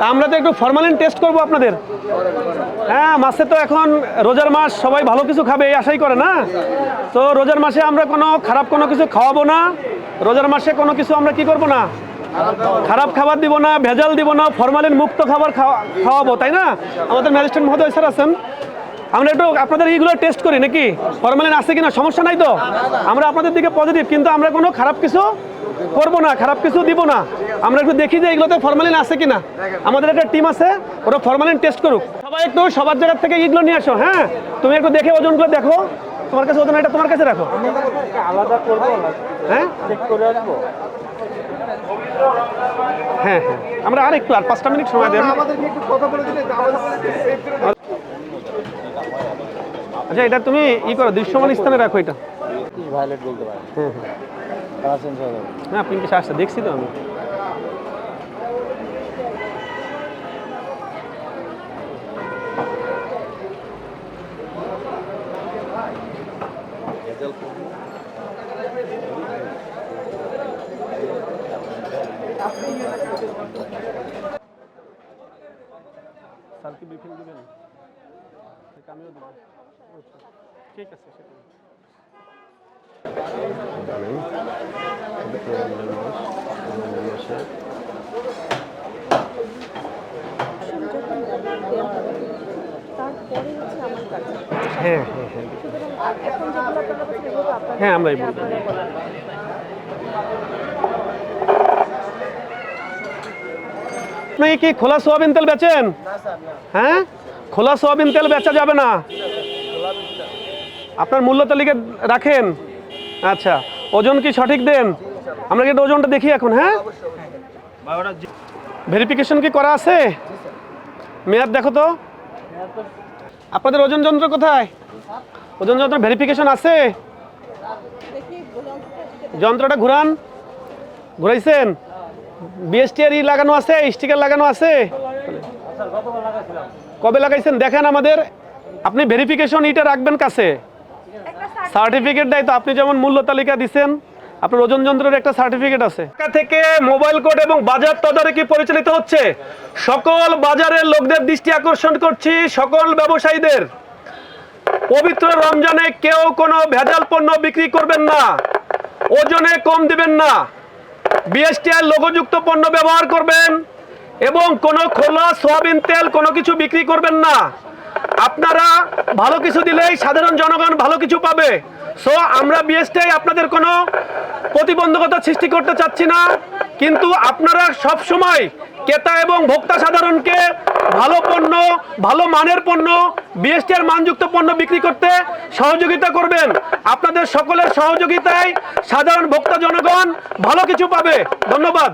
আমরা তো একটু ফরমালিন টেস্ট করব আপনাদের। হ্যাঁ মাসে তো এখন রোজার মাস সবাই ভালো কিছু খাবে এই আশাই করে না? তো রোজার মাসে আমরা কোনো খারাপ কোনো কিছু খাওয়াবো না। রোজার মাসে কোনো কিছু আমরা কি করব না? খারাপ খাবার দিব না ভেজাল দিব না ফরমালিন মুক্ত খাবার খাওয়া- খাওয়াবো তাই না? আমাদের ম্যাজিস্ট্রেট মহোদয় স্যার আছেন। আমরা একটু আপনাদের এইগুলো টেস্ট করি নাকি? ফরমালিন আছে কিনা? সমস্যা নাই তো? আমরা আপনাদের দিকে পজিটিভ কিন্তু আমরা কোনো খারাপ কিছু করব না খারাপ কিছু দিব না। আমরা একটু দেখি যে এগুলোতে ফরমালিন আছে কিনা। আমাদের একটা টিম আছে ওরা ফরমালিন টেস্ট করুক। সবাই একটু সবার জায়গা থেকে এগুলো নিয়ে আসো হ্যাঁ? তুমি একটু দেখে ওজনগুলো দেখো। তোমার কাছে ওজন এটা তোমার কাছে রাখো। আলাদা করব হ্যাঁ? চেক করে আসব হ্যাঁ হ্যাঁ। আমরা আর একটু আর পাঁচটা মিনিট সময় করে আচ্ছা এটা তুমি ই করো দৃশ্যমান স্থানে রাখো এটা। হ্যাঁ হ্যাঁ। কালার চেঞ্জ হয়ে যাবে হ্যাঁ পিঙ্কিশ আসছে দেখছি তো আমি স্যার কি ব্রিফিং দেবেন ঠিক আমিও দেবো আচ্ছা, ঠিক আছে সেটা হ্যাঁ হ্যাঁ হ্যাঁ। হ্যাঁ আমরাই আপনি কি খোলা সোয়াবিন তেল বেচেন? হ্যাঁ? খোলা সোয়াবিন তেল বেচা যাবে না। আপনার মূল্য তালিকা রাখেন। আচ্ছা ওজন কি সঠিক দেন? আমরা কিন্তু ওজনটা দেখি এখন হ্যাঁ? ভেরিফিকেশন কি করা আছে? মেয়াদ দেখো তো। আপনাদের ওজন যন্ত্র কোথায়? ওজন যন্ত্র ভেরিফিকেশন আছে? যন্ত্রটা ঘুরান। ঘুরাইছেন? বিএসটিআর ই লাগানো আছে স্টিকার লাগানো আছে? কবে লাগাইছেন? দেখেন আমাদের। আপনি ভেরিফিকেশন ইটা রাখবেন কাছে। সার্টিফিকেট দেয় তো আপনি যেমন মূল্য তালিকা দিচ্ছেন আপনার ওজন যন্ত্রের একটা সার্টিফিকেট আছে। থেকে মোবাইল কোড এবং বাজার তদারকি পরিচালিত হচ্ছে। সকল বাজারের লোকদের দৃষ্টি আকর্ষণ করছি সকল ব্যবসায়ীদের। পবিত্র রমজানে কেউ কোনো ভেজাল পণ্য বিক্রি করবেন না, ওজনে কম দিবেন না। বিএসটিআর লোগোযুক্ত পণ্য ব্যবহার করবেন এবং কোনো খোলা সোয়াবিন তেল কোনো কিছু বিক্রি করবেন না। আপনারা ভালো কিছু দিলেই সাধারণ জনগণ ভালো কিছু পাবে। সো আমরা বিএসটিআই আপনাদের কোনো প্রতিবন্ধকতা সৃষ্টি করতে চাচ্ছি না, কিন্তু আপনারা সব সময় ক্রেতা এবং ভোক্তা সাধারণকে ভালো পণ্য, ভালো মানের পণ্য বিএসটিআর মানযুক্ত পণ্য বিক্রি করতে সহযোগিতা করবেন। আপনাদের সকলের সহযোগিতায় সাধারণ ভোক্তা জনগণ ভালো কিছু পাবে। ধন্যবাদ।